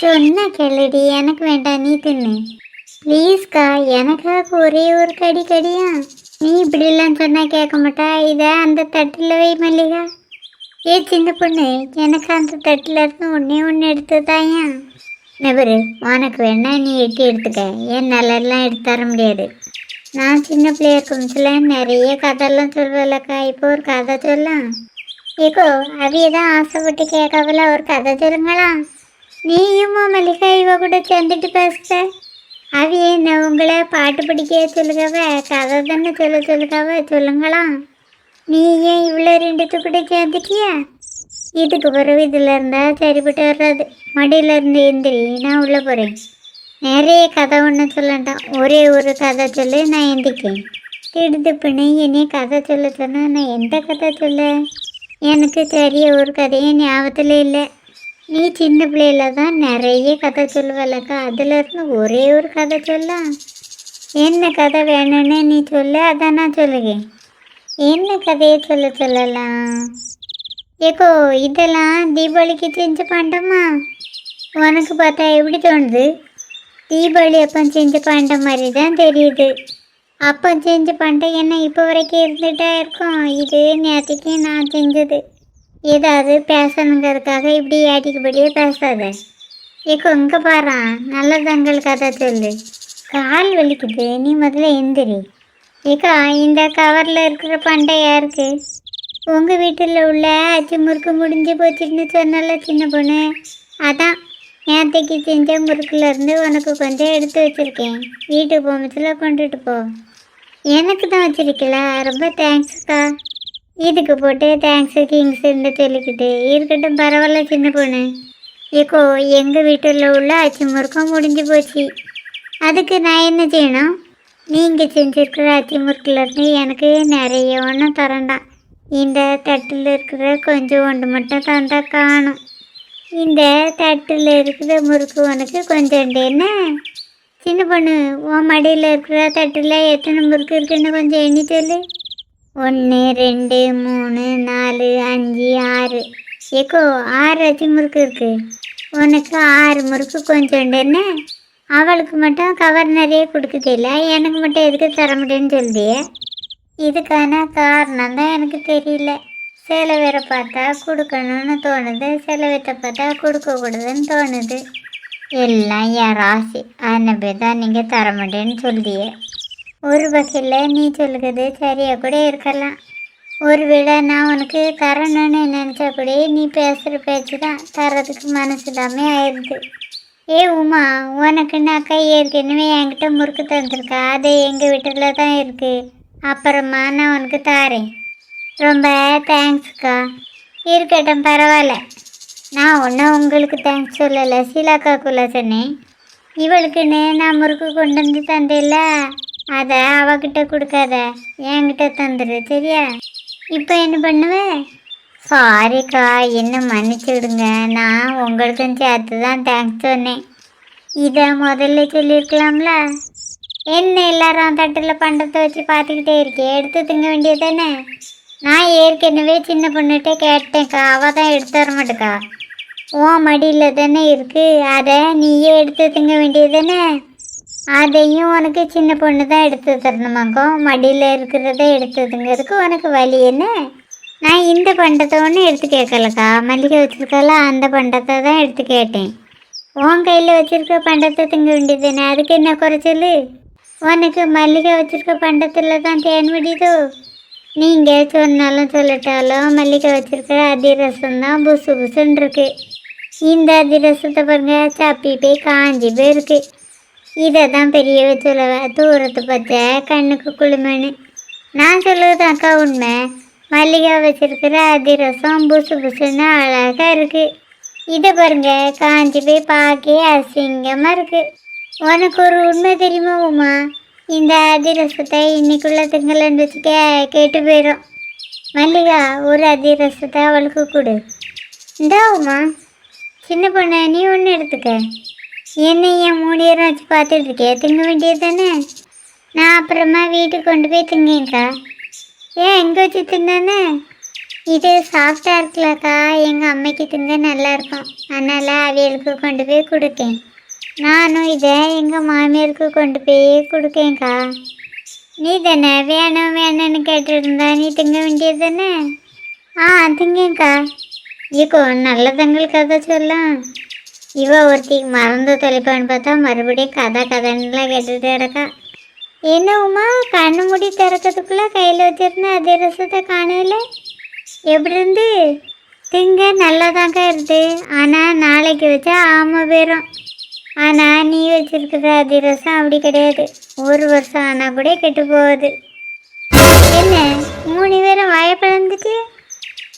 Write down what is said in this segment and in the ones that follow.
சொன்ன கேளுடி எனக்கு வேண்டாம் நீ தின்னு. ப்ளீஸ்க்கா எனக்காக ஒரே ஒரு கடி கடியா. நீ இப்படிலாம் சொன்னால் கேட்க மாட்டா இதை அந்த தட்டில் வை மல்லிகா. ஏ சின்ன பொண்ணு எனக்கு அந்த தட்டில் இருந்து ஒன்றே ஒன்று எடுத்து தாயா நபரு உனக்கு வேணா நீ எட்டி எடுத்துக்க என் நல்லெல்லாம் எடுத்து தர முடியாது. நான் சின்ன பிள்ளையா இருக்கும் நிறைய கதைலாம் சொல்வேலக்கா இப்போ ஒரு கதை சொல்லலாம் ஏக்கோ அவியதான் ஆசைப்பட்டு கேட்கவில்ல ஒரு கதை சொல்லுங்களா நீயும் மல்லிகா இவ கூட சேர்ந்துட்டு பேசுக அவ என்ன உங்களை பாட்டு படிக்க சொல்லுகவ கதை தானே சொல்ல சொல்லுகவ சொல்லுங்களா நீ ஏன் இவ்வளோ ரெண்டுத்து கூட சேர்ந்துட்டியா? இதுக்கு பிறகு இதில் இருந்தால் சரிப்பட்டு வர்றாது மடியில இருந்து எந்திரி நான் உள்ளே போகிறேன் நிறைய கதை ஒன்று சொல்லண்டாம் ஒரே ஒரு கதை சொல்லு நான் எந்திரிக்கேன். திடுத்து பின்னே என்னைய கதை சொல்ல சொன்னால் நான் எந்த கதை சொல்ல? எனக்கு சரிய ஒரு கதையும் ஞாபகத்தில் இல்லை. நீ சின்ன பிள்ளையில தான் நிறைய கதை சொல்லுவலக்கா அதுல இருந்து ஒரே ஒரு கதை சொல்ல. என்ன கதை வேணும்னு நீ சொல்ல அதான் நான் சொல்லுகிறேன் என்ன கதையை சொல்ல சொல்லலாம்? ஏக்கோ இதெல்லாம் தீபாவளிக்கு செஞ்சு பண்ணமா உனக்கு பார்த்தா எப்படி தோணுது? தீபாவளி அப்போ செஞ்சு பண்ண மாதிரி தான் தெரியுது. அப்போ செஞ்சு பண்ணிட்டு என்ன இப்போ வரைக்கும் இருந்துகிட்டா இருக்கும்? இது நேற்றுக்கு நான் செஞ்சது. ஏதாவது பேசணுங்கிறதுக்காக இப்படி ஏட்டிக்குபடியே பேசாத. ஏக்கோ இங்கே பாரு நல்லதங்கள் கதை சொல்லு. கால் வலிக்குது நீ முதல்ல எந்திரி. ஏக்கா இந்த கவரில் இருக்கிற பண்டை யாருக்கு? உங்கள் வீட்டில் உள்ள அச்சு முறுக்கு முடிஞ்சு போச்சுன்னு சொன்னால சின்ன பொண்ணு? அதான் நேற்றுக்கு செஞ்ச முறுக்குலேருந்து உனக்கு கொஞ்சம் எடுத்து வச்சிருக்கேன். வீட்டு போமத்தில் கொண்டுட்டு போ. எனக்கு தான் வச்சுருக்கல ரொம்ப தேங்க்ஸ்க்கா இதுக்கு போட்டு தேங்க்ஸ் கிங்ஸுன்னு சொல்லிக்கிட்டு இருக்கட்டும் பரவாயில்ல சின்ன பொண்ணு. ஏக்கோ எங்கள் வீட்டில் உள்ள அச்சு முறுக்கம் முடிஞ்சு போச்சு. அதுக்கு நான் என்ன செய்யணும்? நீங்கள் செஞ்சுருக்கிற அச்சு முறுக்குலேருந்து எனக்கு நிறைய ஒன்றும் தரண்டாம் இந்த தட்டில் இருக்கிற கொஞ்சம் ஒன்று மட்டும் தந்தால் காணும். இந்த தட்டில் இருக்கிற முறுக்கு உனக்கு கொஞ்சம் என்ன? சின்ன பொண்ணு உன் மடியில் இருக்கிற தட்டில் எத்தனை முறுக்கு இருக்குன்னு கொஞ்சம் எண்ணி சொல்லு. ஒன்று ரெண்டு மூணு நாலு அஞ்சு ஆறு. ஏக்கோ ஆறு அச்சு முறுக்கு இருக்கு. உனக்கு ஆறு முறுக்கு கொஞ்சோண்டு என்ன? அவளுக்கு மட்டும் கவர் நிறைய கொடுக்குதில்ல எனக்கு மட்டும் எதுக்கு தர முடியும்னு சொல்லியே இதுக்கான காரணம் தான் எனக்கு தெரியல. சில பேரை பார்த்தா கொடுக்கணும்னு தோணுது சில பேர்த்த பார்த்தா கொடுக்கக்கூடாதுன்னு தோணுது. எல்லாம் என் ராசி. அதனை தான் நீங்கள் தர முடியும்னு சொல்லியே ஒரு வகையில் நீ சொல்லுகிறது சரியாக கூட இருக்கலாம். ஒருவேளை நான் உனக்கு தரணும்னு நினச்சா கூட நீ பேசுகிற பேச்சு தான் தரதுக்கு மனசு இல்லாமல் ஆயிடுது. ஏ உமா உனக்குன்னாக்கா ஏற்கனவே என்கிட்ட முறுக்கு தந்துருக்கா? அது எங்கள் வீட்டில் தான் இருக்குது அப்புறமா நான் உனக்கு தாரேன். ரொம்ப தேங்க்ஸ்க்கா. இருக்கட்டும் பரவாயில்ல. நான் ஒன்றும் உங்களுக்கு தேங்க்ஸ் சொல்லலை. சீலாக்காக்குள்ள சொன்னேன். இவளுக்குன்னு நான் முறுக்கு கொண்டு வந்து தந்தேல்ல? அதை அவகிட்ட கொடுக்காத. என்கிட்ட தந்துடு சரியா? இப்போ என்ன பண்ணுவேன் சாரிக்கா என்ன மன்னிச்சு விடுங்க நான் உங்களுக்கும் சேர்த்து தான் தேங்க்ஸ் சொன்னேன். இதை முதல்ல சொல்லியிருக்கலாம்ல என்ன எல்லாரும் தட்டில் பண்டத்தை வச்சு பார்த்துக்கிட்டே இருக்கேன் எடுத்து திங்க வேண்டியது தானே நான் ஏற்கனவே சின்ன பொண்ணுகிட்ட கேட்டேன்க்கா. அவள் தான் எடுத்து தர மாட்டேக்கா. உன் மடியில் தானே இருக்குது அதை நீயே எடுத்து திங்க வேண்டியது தானே அதையும் உனக்கு சின்ன பொண்ணு தான் எடுத்து தரணுமாக்கோ? மடியில் இருக்கிறத எடுத்துதுங்கிறதுக்கு உனக்கு வழி என்ன? நான் இந்த பண்டத்தை ஒன்றும் எடுத்து கேட்கலக்கா. மல்லிகை வச்சுருக்கல அந்த பண்டத்தை தான் எடுத்து கேட்டேன். உன் கையில் வச்சுருக்க பண்டத்தை திங்க வேண்டியது அதுக்கு என்ன குறைச்சல்? உனக்கு மல்லிகை வச்சுருக்க பண்டத்தில் தான் தேன் முடியுதோ நீங்கள் சொன்னாலும் சொல்லிட்டாலும் மல்லிகை வச்சுருக்க அதிரசம் தான் புசு புசுன்னு இருக்கு. இந்த அதிரசத்தை பாருங்க சப்பி போய் காஞ்சி போய் இருக்குது இதை தான் பெரிய சொல்லுவ தூரத்தை பார்த்த கண்ணுக்கு குளுமன்னு. நான் சொல்லுவது அக்கா உண்மை. மல்லிகை வச்சிருக்கிற அதிரசம் புசு புசுன்னு அழகாக இருக்கு. இதை பாருங்க காஞ்சி போய் பார்க்க அசிங்கமாக இருக்கு. உனக்கு ஒரு உண்மை தெரியுமா உமா? இந்த அதிரசத்தை இன்னைக்குள்ள திங்களன்னு வச்சுக்க கேட்டு போயிடும் மல்லிகா ஒரு அதிரசத்தை அவளுக்கு கொடு. இந்தா உமா சின்ன பொண்ணு நீ ஒன்று எடுத்துக்க. என்ன என் மூணு வச்சு பார்த்துட்டு இருக்கே திங்க வேண்டியது தானே நான் அப்புறமா வீட்டுக்கு கொண்டு போய் திங்கேங்க்கா ஏன் எங்கே வச்சு தின்னானே இது சாஃப்டாக இருக்குல்லக்கா. எங்கள் அம்மைக்கு திங்க நல்லா இருக்கும். அதனால் அவியலுக்கு கொண்டு போய் கொடுக்கேன் நானும் இதை எங்கள் மாமியாருக்கு கொண்டு போய் கொடுக்கேன்க்கா நீ தானே வேணும் வேணும்னு கேட்டுருந்தா நீ திங்க வேண்டியது தானே ஆ திங்கக்கா இப்போ நல்லதங்கள் கதை சொல்லலாம். இவ ஒருத்தி மறந்து தொலைப்பான்னு பார்த்தா மறுபடியும் கதை கதைன்னுலாம் கேட்டுட்டு கிடக்கா என்ன உமா கண்ணு முடி திறக்கிறதுக்குள்ளே கையில் வச்சிருந்த அதிரசத்தை காணல எப்படி இருந்து? திங்க நல்லதாங்க இருக்கு. ஆனால் நாளைக்கு வச்சா ஆமாம் போயிடும் ஆனால் நீ வச்சிருக்கிற அதிரசம் அப்படி கிடையாது. ஒரு வருஷம் ஆனால் கூட கெட்டு போகுது. என்ன மூணு பேரும் வாயப்பழந்துட்டு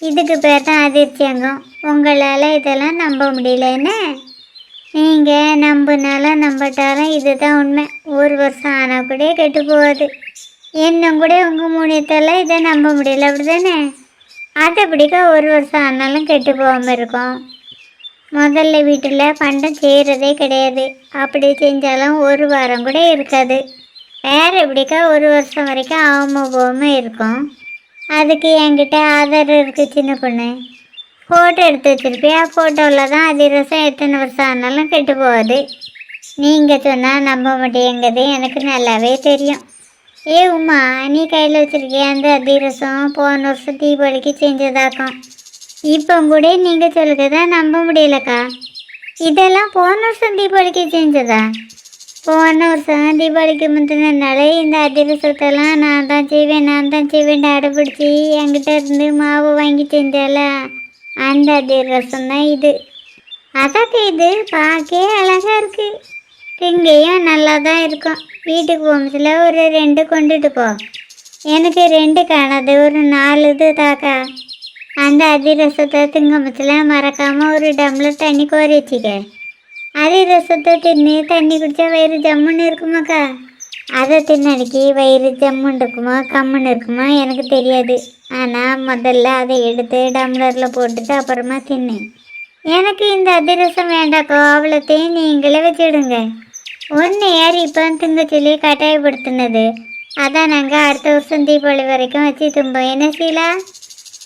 இதுக்கு பேர் தான் அதிர்ச்சியங்கம் உங்களால் இதெல்லாம் நம்ப முடியலன்னு நீங்கள் நம்பினாலும் நம்பட்டாலும் இதுதான் உண்மை. ஒரு வருஷம் ஆனால் கூட கெட்டு போகுது. இன்னும் கூட உங்கள் மூணியத்தால் இதை நம்ப முடியல அப்படி தானே அதை பிடிக்க ஒரு வருஷம் ஆனாலும் கெட்டு போகாமல் இருக்கும். முதல்ல வீட்டில் பண்டம் செய்கிறதே கிடையாது. அப்படி செஞ்சாலும் ஒரு வாரம் கூட இருக்காது. வேறு எப்படிக்கா ஒரு வருஷம் வரைக்கும் ஆகாமல் போகாமல் இருக்கும்? அதுக்கு என்கிட்ட ஆதார் இருக்குது சின்ன பொண்ணு. ஃபோட்டோ எடுத்து வச்சிருப்பியா? ஃபோட்டோவில் தான் அதிரசம் எத்தனை வருஷம் ஆனாலும் கெட்டு போகுது. நீங்கள் சொன்னால் நம்ப மாட்டேங்குது. எனக்கு நல்லாவே தெரியும். ஏ உமா நீ கையில் வச்சுருக்கிய அந்த அதிரசம் போன வருஷம் தீபாவளிக்கு செஞ்சதாக்கும். இப்போ கூட நீங்கள் சொல்லுறத நம்ப முடியலக்கா. இதெல்லாம் போன வருஷம் தீபாவளிக்கு செஞ்சதா? போன வருஷம் தீபாவளிக்கு முந்தின இந்த அதிரசத்தெல்லாம் நான் தான் செய்வேன் நான் தான் செய்வேன் அடைப்பிடிச்சி என்கிட்ட இருந்து மாவு வாங்கி செஞ்சால அந்த அதிரசம் தான் இது. அதாக்க இது. பார்க்கவே அழகாக இருக்கு. திங்கையும் நல்லா தான் இருக்கும். வீட்டுக்கு போகும்போதுல ஒரு ரெண்டு கொண்டுட்டு போ. எனக்கு ரெண்டு காணாது. ஒரு நாலு இது தாக்கா. அந்த அதிரசத்தை திங்கமத்தில் மறக்காமல் ஒரு டம்ளர் தண்ணி கோரி வச்சுக்க. அதிரசத்தை தின்னு தண்ணி குடித்தா வயிறு ஜம்முன்னு இருக்குமாக்கா? அதை தின்னடிக்கு வயிறு ஜம்முன்னு இருக்குமா கம்முன்னு இருக்குமா எனக்கு தெரியாது. ஆனால் முதல்ல அதை எடுத்து டம்ளரில் போட்டுட்டு அப்புறமா தின்னேன். எனக்கு இந்த அதிரசம் வேண்டாக்கோ அவ்வளோத்தையும் நீங்களே வச்சிடுங்க. ஒன்று யார் இப்போ திங்க சொல்லி கட்டாயப்படுத்தினது. அதான் நாங்கள் அடுத்த வருஷம் தீபாவளி வரைக்கும் வச்சு தும்போம். என்ன சீலா?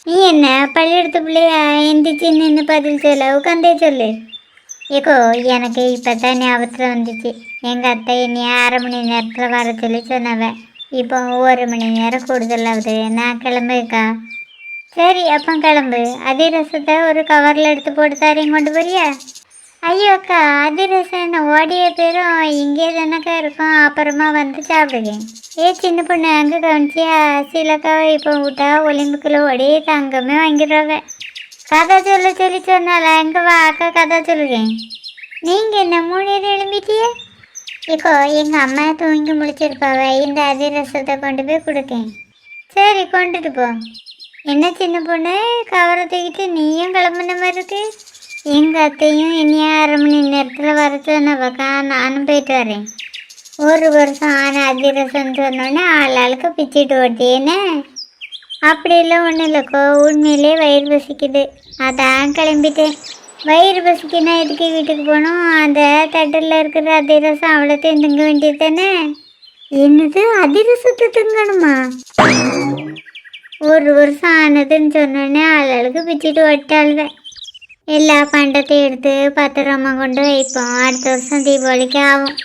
நீ என்ன பள்ளியெடுத்த பிள்ளையா? எந்திரிச்சு நின்று பதில் சொல்ல உட்காந்தே சொல்லு. ஏக்கோ எனக்கு இப்போ தான் ஞாபகத்தில் வந்துச்சு. எங்கள் அத்தை என்னை அரை மணி நேரத்தில் வர சொல்லி சொன்னவன் இப்போ ஒரு மணி நேரம் கூடுதல் ஆகுது நான் கிளம்புக்கா சரி அப்போ கிளம்பு. அதிரசத்தை ஒரு கவரில் எடுத்து போட்டு தரேன். கொண்டு போறியா? ஐயோ அக்கா அதிரசம் என்ன? ஓடிய பேரும் இங்கே தானக்கா இருக்கும். அப்புறமா வந்து சாப்பிடுங்க ஏ சின்ன பொண்ணு அங்கே கவனிச்சியா? சிலக்கா இப்போ விட்டா ஒலிம்பிக்கில் ஓடி தங்கமே வாங்கிடுவாங்க கதை சொல்ல சொல்லி சொன்னால எங்கே வா அக்கா கதை சொல்லுங்க நீங்கள் என்ன மூணு எழும்பிட்டியே? இப்போ எங்கள் அம்மா தூங்கி முழிச்சிருப்பாவ இந்த அதிரசத்தை கொண்டு போய் கொடுக்கேன். சரி கொண்டுட்டு போ. என்ன சின்ன பொண்ணு? கவரை தூக்கிட்டு நீயும் கிளம்புன மாதிரி இருக்கு. எங்கள் அத்தையும் இனியா அரை மணி நேரத்தில் வர சொன்னவக்கா நானும் போயிட்டு வரேன். ஒரு வருஷம் ஆன அதிரசம் சொன்னோன்னே ஆள் ஆளுக்கு பிச்சுட்டு ஓட்டியேன்னு அப்படியெல்லாம் ஒன்றும் இல்லைக்கோ உண்மையிலே வயிறு பசிக்குது அதான் கிளம்பிட்டேன். வயிறு பசிக்குன்னா எதுக்கு வீட்டுக்கு போகணும்? அந்த தட்டில் இருக்கிற அதிரசம் அவ்வளோத்தையும் திங்க வேண்டியது தானே? என்னது? அதிரசத்தை திங்கணுமா? ஒரு வருஷம் ஆனதுன்னு சொன்னோடனே ஆளுக்கு பிச்சுட்டு ஒட்டாளுவேன் எல்லா பண்டத்தையும் எடுத்து பத்திரமா கொண்டு வைப்போம். அடுத்த வருஷம் தீபாவளிக்கு ஆகும்.